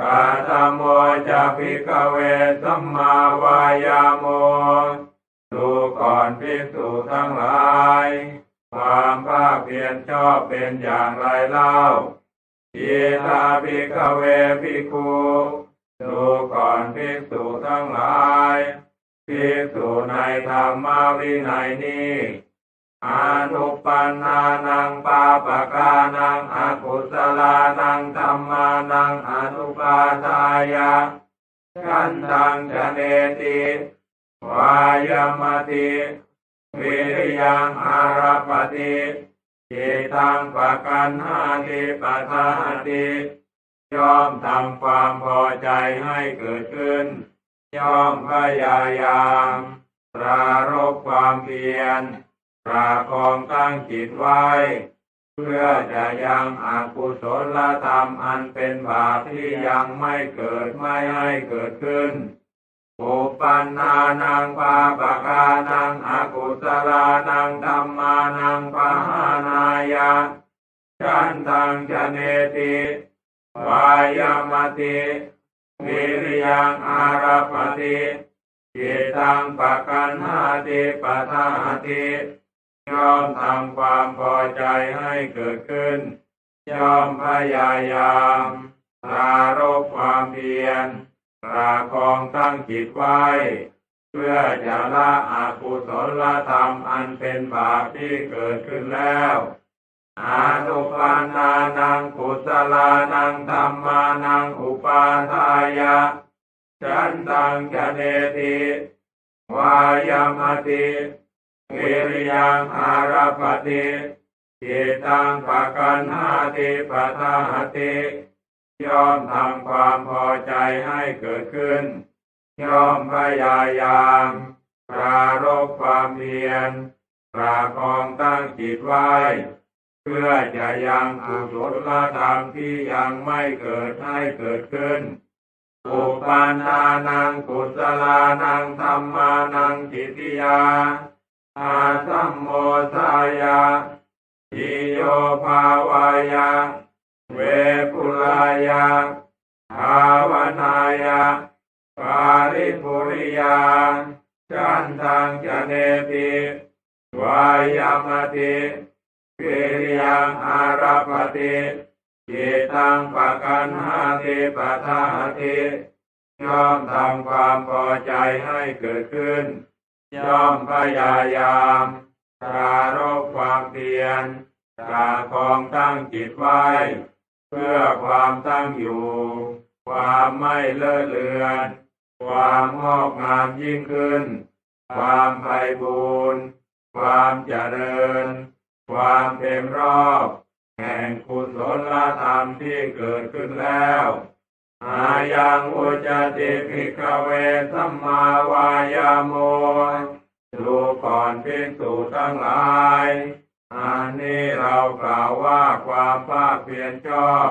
กาตโมจะพิกเวสัมมาวายาโมดูก่อนภิกษุทั้งหลาย ความภาคเพียรชอบเป็นอย่างไรเล่ายีตาภิกเวภิกขุดูก่อนภิกษุทั้งหลายภิกษุในธรรมวินัยนี้ อนุปันนานังปาปกานังอกุศลานังธรรมานังอนุปาทายะกันตังจะเนติวายามติวิริยังอารปติจิตังปะกันหาติปะทาติยอมทำความพอใจให้เกิดขึ้น ย่อมพยายามปรารบความเพียร ปราคองตั้งจิตไว้ เพื่อจะยังอกุศลธรรมอันเป็นบาปที่ยังไม่เกิดไม่ให้เกิดขึ้นอุปันนานังปาปะกานังอกุศลานังธรรมานังปะหานายะฉันทังจเนติวายามติวิริยังอารปติจิตังปะกันหาติปะทาติ ย่อมทำความพอใจให้เกิดขึ้น ย่อมพยายามปรารบความเพียรปราคองตั้งจิตไว้ เพื่อจะละอากุศลธรรมอันเป็นบาปที่เกิดขึ้นแล้ว อานุปันนานังกุศลานังธรรมานังอุปาทายะฉันตังจะเนติวายามติ วิริยังอารปติจิตังปะกันหาติปะทาหติย่อมทำความพอใจให้เกิดขึ้น ย่อมพยายามปรารบความเพียรปราคองตั้งจิตไว้ เพื่อจะยังกุศลธรรมที่ยังไม่เกิดให้เกิดขึ้นอุปานานังกุศลานังธรรมานังจิติยา อาสัมโมทายาอิโยภาวายาเวปุลายาภาวนายาปาริปุริยาจันทังจะเนติวายามติวิริยังอารปติจิตังปะกันหาติปะทาติย่อมทำความพอใจให้เกิดขึ้น ย่อมพยายามปรารบความเพียรปราคองตั้งจิตไว้ เพื่อความตั้งอยู่ ความไม่เลอะเลือน ความงอกงามยิ่งขึ้น ความไพบูรณ์ความเจริญ ความเต็มรอบ แห่งกุศลธรรมที่เกิดขึ้นแล้ว อายังอุจติภิกเวสัมมาวายาโมดูก่อนภิกษุทั้งหลาย อันนี้เรากล่าวว่าความภาคเพียรชอบ